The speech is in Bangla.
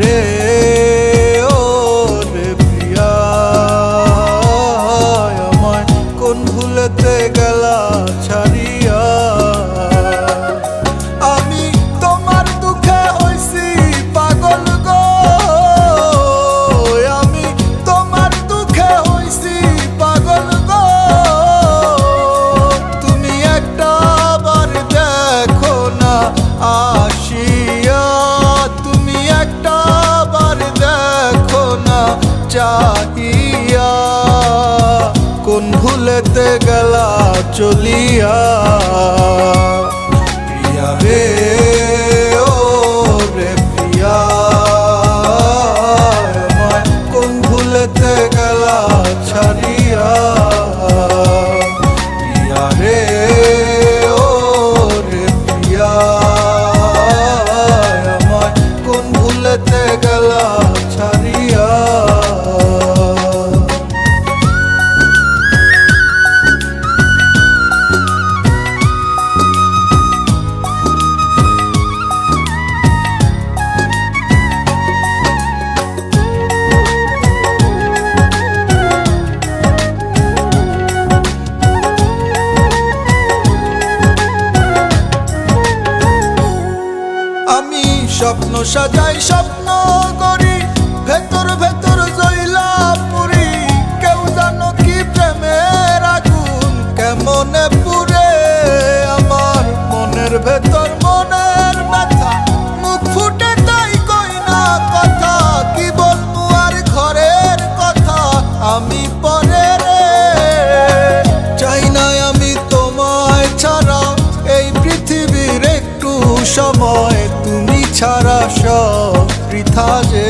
রে চাহিয়া, কোন ভুলেতে গেলা চলিয়া। প্রিয়া রে, ও রে প্রিয়া কোন ভুলেতে গেলা ছাড়িয়া। প্রিয়া রে, ও রে প্রিয়া কোন ভুলেতে আমি স্বপ্ন সাজাই, স্বপ্ন করি, ভেতর ভেতর জইলা পুরি কেউ জানো কি প্রেমের আগুন, কেমনে পুরে আমার মনের ভেতর, মনের মুখ ফুটে তাই কথা ঘরের কথা, আমি পরে রে। চাই না আমি তোমায় এই পৃথিবীর একটু সময়। ছাড়া সব পৃথা যে